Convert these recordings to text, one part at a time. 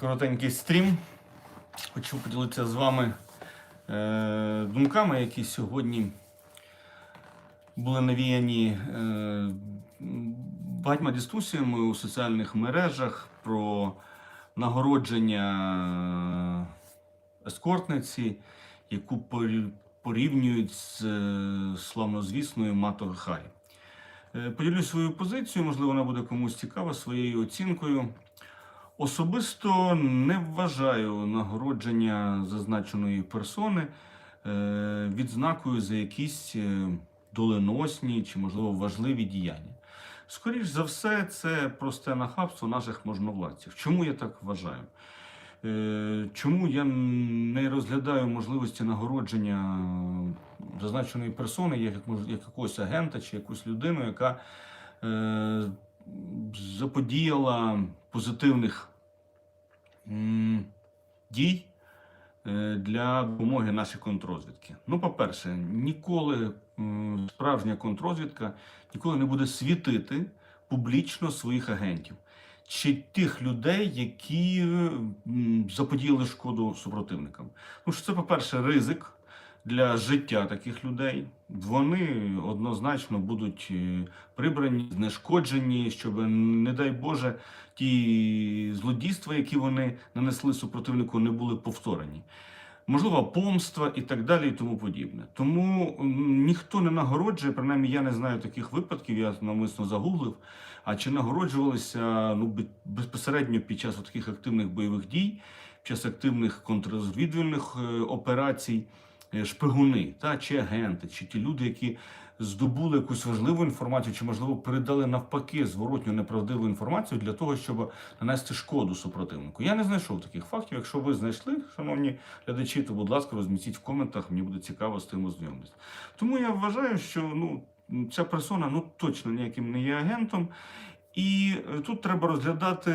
коротенький стрім. Хочу поділитися з вами е, думками, які сьогодні були навіяні е, багатьма дискусіями у соціальних мережах про нагородження ескортниці, яку порівнюють з е, славнозвісною Мато Харі. Е, Поділюсь свою позицію, можливо, вона буде комусь цікава своєю оцінкою. Особисто не вважаю нагородження зазначеної персони е, відзнакою за якісь е, доленосні чи, можливо, важливі діяння. Скоріш за все, це просте нахабство наших можновладців. Чому я так вважаю? Е, Чому я не розглядаю можливості нагородження зазначеної персони як, як, якогось агента чи якусь людину, яка заподіяла позитивних дій е, для допомоги нашій контррозвідки? Ну, по-перше, ніколи справжня контррозвідка ніколи не буде світити публічно своїх агентів чи тих людей, які заподіяли шкоду супротивникам. Ну що це, по-перше, ризик для життя таких людей. Вони однозначно будуть е, прибрані, знешкоджені, щоб, не дай Боже, ті злодійства, які вони нанесли супротивнику, не були повторені. Можливо, помства і так далі, і тому подібне. Тому ніхто не нагороджує, принаймні я не знаю таких випадків, я навмисно загуглив. А чи нагороджувалися ну, бе- безпосередньо під час таких активних бойових дій, під час активних контррозвідувальних е, операцій, шпигуни, та, чи агенти, чи ті люди, які здобули якусь важливу інформацію, чи, можливо, передали навпаки зворотню неправдиву інформацію для того, щоб нанести шкоду супротивнику. Я не знайшов таких фактів. Якщо ви знайшли, шановні глядачі, то, будь ласка, розмістіть в коментах, мені буде цікаво з тим ознайомитися. Тому я вважаю, що ну, ця персона ну, точно ніяким не є агентом. І е, тут треба розглядати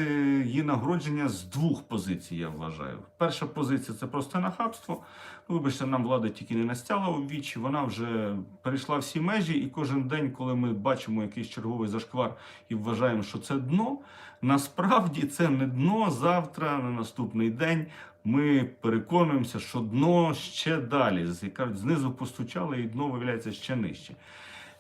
її нагородження з двох позицій, я вважаю. Перша позиція це просто нахабство. Ну, Вибачте, нам влада тільки не настяла у вічі, вона вже перейшла всі межі, і кожен день, коли ми бачимо якийсь черговий зашквар і вважаємо, що це дно, насправді це не дно завтра, на наступний день. Ми переконуємося, що дно ще далі. Як знизу постучали, і дно виявляється ще нижче.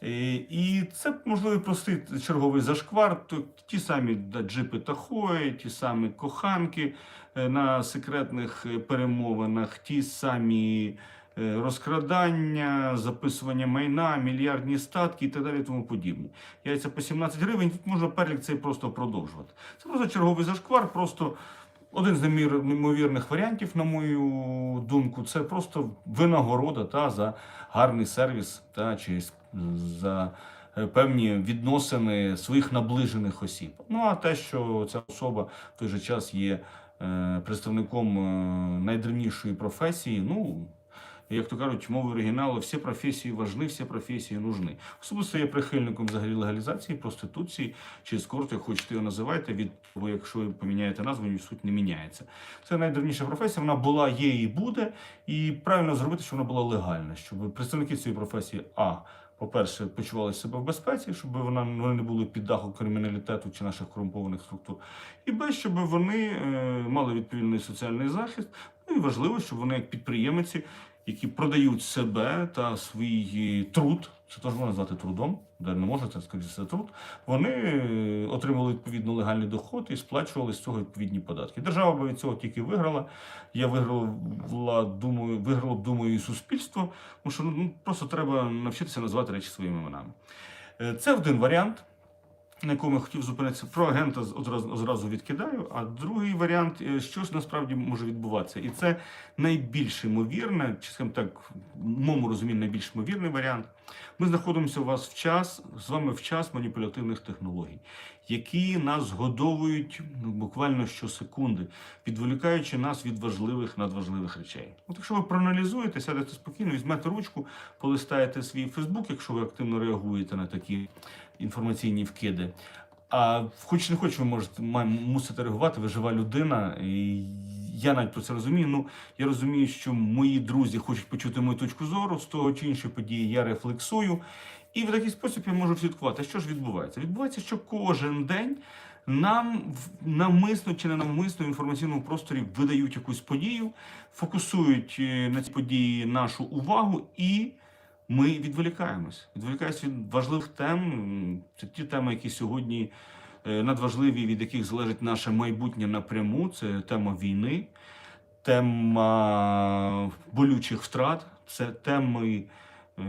Е, І це можливо простий черговий зашквар. То ті самі джипи Тахої, ті самі коханки е, на секретних е, перемовинах, ті самі розкрадання, записування майна, мільярдні статки і так далі. Тому подібне. Яйця по 17 гривень. Тут можна перелік цей просто продовжувати. Це просто черговий зашквар, просто. Один з неймовірних варіантів, на мою думку, це просто винагорода та, за гарний сервіс та, чи за е, певні відносини своїх наближених осіб. Ну а те, що ця особа в той же час є е, представником е, найдревнішої професії, ну. Як то кажуть, мовою оригіналу, всі професії важні, всі професії нужні. Особисто я прихильником взагалі легалізації, проституції чи ескорту, як хочете його називайте, від бо якщо ви поміняєте назву, суть не міняється. Це найдревніша професія, вона була, є і буде. І правильно зробити, щоб вона була легальна, щоб представники цієї професії а. По-перше, почували себе в безпеці, щоб вона вони не були під дахом криміналітету чи наших корумпованих структур. І Б, щоб вони е, мали відповідний соціальний захист. Ну і важливо, щоб вони як підприємці, які продають себе та свій труд, це теж можна назвати трудом, де не можна це скоріше труд. Вони е, отримали відповідно легальний доход і сплачували з цього відповідні податки. Держава би від цього тільки виграла. Я виграла, думаю, виграло б, думаю, і суспільство, тому що ну, просто треба навчитися назвати речі своїми іменами. Е, Це один варіант, на якому я хотів зупинитися. Про агента одразу відкидаю. А другий варіант, е, що ж насправді може відбуватися. І це найбільш ймовірне, чи скажімо так, в моєму розумінні найбільш ймовірний варіант. Ми знаходимося у вас в час, з вами в час маніпулятивних технологій, які нас згодовують ну, буквально щосекунди, відволікаючи нас від важливих надважливих речей. От якщо ви проаналізуєте, сядете спокійно, візьмете ручку, полистаєте свій Фейсбук, якщо ви активно реагуєте на такі інформаційні вкиди. А хоч не хоч, ви можете мусите реагувати, ви жива людина. І я навіть про це розумію. Ну я розумію, що мої друзі хочуть почути мою точку зору з того чи іншої події. Я рефлексую, і в такий спосіб я можу слідкувати. Що ж відбувається? Відбувається, що кожен день нам навмисно чи не навмисно в інформаційному просторі видають якусь подію, фокусують е, на цій події нашу увагу і. Ми відволікаємось. Відволікаємось від важливих тем. Це ті теми, які сьогодні е, надважливі, від яких залежить наше майбутнє напряму. Це тема війни, тема болючих втрат, це теми е,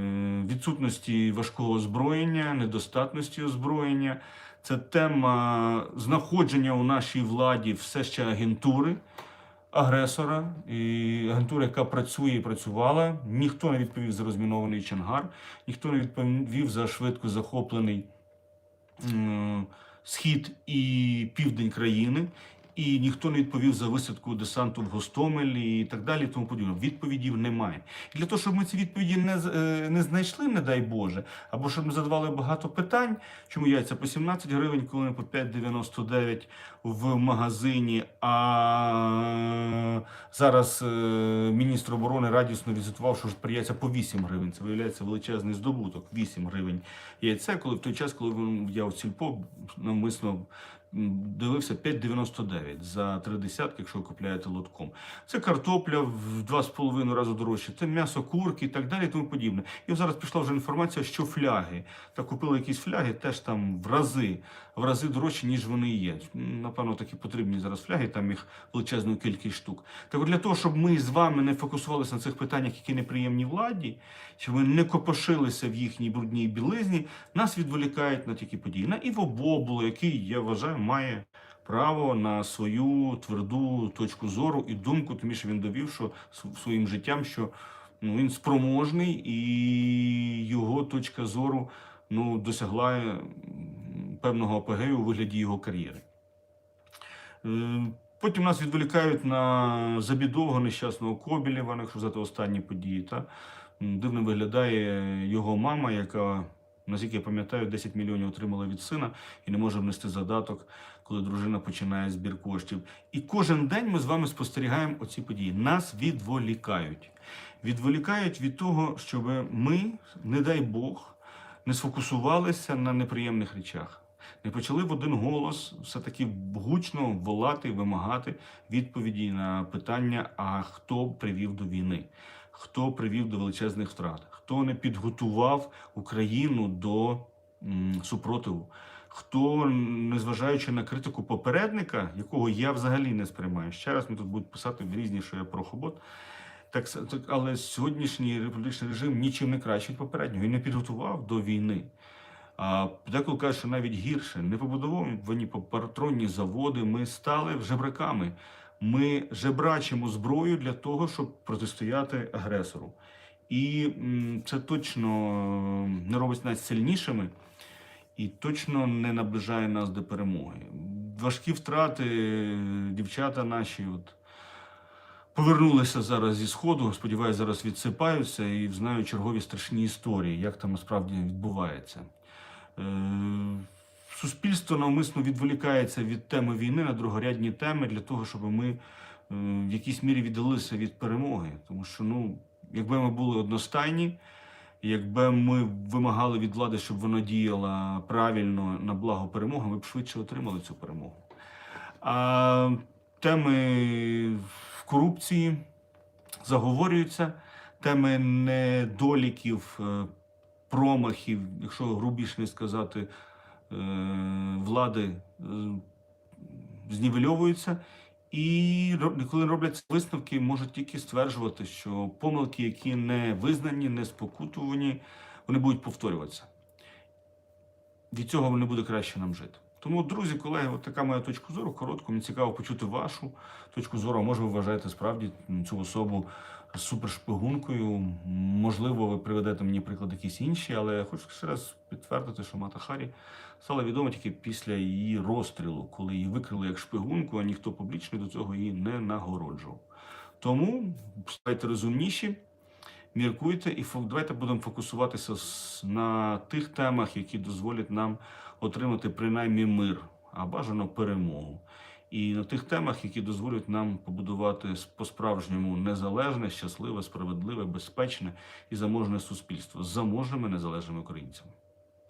відсутності важкого озброєння, недостатності озброєння. Це тема знаходження у нашій владі все ще агентури агресора, і агентура, яка працює і працювала. Ніхто не відповів за розмінований Чангар, ніхто не відповів за швидко захоплений схід і південь країни. І ніхто не відповів за висадку десанту в Гостомелі і так далі. і Тому подібне. Відповідів немає. І для того, щоб ми ці відповіді не, е, не знайшли, не дай Боже, або щоб ми задавали багато питань, чому яйця по 17 гривень, коли не по 5,99 в магазині. А зараз е, міністр оборони радісно відзвітував, що ж при яйця по 8 гривень. Це виявляється величезний здобуток. 8 гривень яйце, коли в той час, коли я в сільпо навмисно дивився 5,99 за три десятки, якщо ви купляєте лотком. Це картопля в два з половиною рази дорожче, це м'ясо курки і так далі, і тому подібне. І зараз пішла вже інформація, що фляги. Та купили якісь фляги, теж там в рази, в рази дорожчі, ніж вони є. Напевно, такі потрібні зараз фляги, там їх величезну кількість штук. Так от для того, щоб ми з вами не фокусувалися на цих питаннях, які неприємні владі, щоб ми не копошилися в їхній брудній білизні, нас відволікають на такі події. На Іво Бобулу, який, я вважаю, має право на свою тверду точку зору і думку, тому що він довів, що своїм життям, що ну, він спроможний і його точка зору ну, досягла певного апогею у вигляді його кар'єри. Е, Потім нас відволікають на забідового нещасного Кобілєва, якщо взяти останні події. Та? Дивно виглядає його мама, яка, наскільки я пам'ятаю, 10 мільйонів отримала від сина і не може внести задаток, коли дружина починає збір коштів. І кожен день ми з вами спостерігаємо оці події. Нас відволікають. Відволікають від того, щоб ми, не дай Бог, не сфокусувалися на неприємних речах. Не почали в один голос все-таки гучно волати, вимагати відповіді на питання: а хто привів до війни, хто привів до величезних втрат, хто не підготував Україну до супротиву, хто, незважаючи на критику попередника, якого я взагалі не сприймаю. Ще раз ми тут будуть писати в різні, що я прохобот. Так, так, але сьогоднішній республічний режим нічим не кращий попереднього. Він не підготував до війни. А деколи кажуть, що навіть гірше, не побудовані по патронні заводи. Ми стали жебраками. Ми жебрачимо зброю для того, щоб протистояти агресору. І це точно не робить нас сильнішими і точно не наближає нас до перемоги. Важкі втрати, дівчата наші, от повернулися зараз зі сходу. Сподіваюся, зараз відсипаються і знають чергові страшні історії, як там насправді відбувається. Е, Суспільство навмисно відволікається від теми війни на другорядні теми для того, щоб ми е, в якійсь мірі віддалилися від перемоги. Тому що, ну, якби ми були одностайні, якби ми вимагали від влади, щоб вона діяла правильно на благо перемоги, ми б швидше отримали цю перемогу. А теми корупції заговорюються, теми недоліків, е, промахів, якщо грубіше сказати, е, влади е, знівельовуються. І коли робляться висновки, можуть тільки стверджувати, що помилки, які не визнані, не спокутувані, вони будуть повторюватися. Від цього не буде краще нам жити. Тому, друзі, колеги, от така моя точка зору. Коротко, мені цікаво почути вашу точку зору. А може, ви вважаєте справді цю особу супершпигункою. Можливо, ви приведете мені приклад якісь інші, але хочу ще раз підтвердити, що Мата Харі стала відома тільки після її розстрілу, коли її викрили як шпигунку, а ніхто публічно до цього її не нагороджував. Тому ставайте розумніші, міркуйте і давайте будемо фокусуватися на тих темах, які дозволять нам отримати принаймні мир, а бажано перемогу. І на тих темах, які дозволять нам побудувати по-справжньому незалежне, щасливе, справедливе, безпечне і заможне суспільство з заможними незалежними українцями.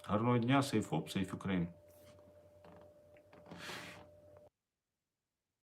Гарного дня, сейф оп, сейф Україн!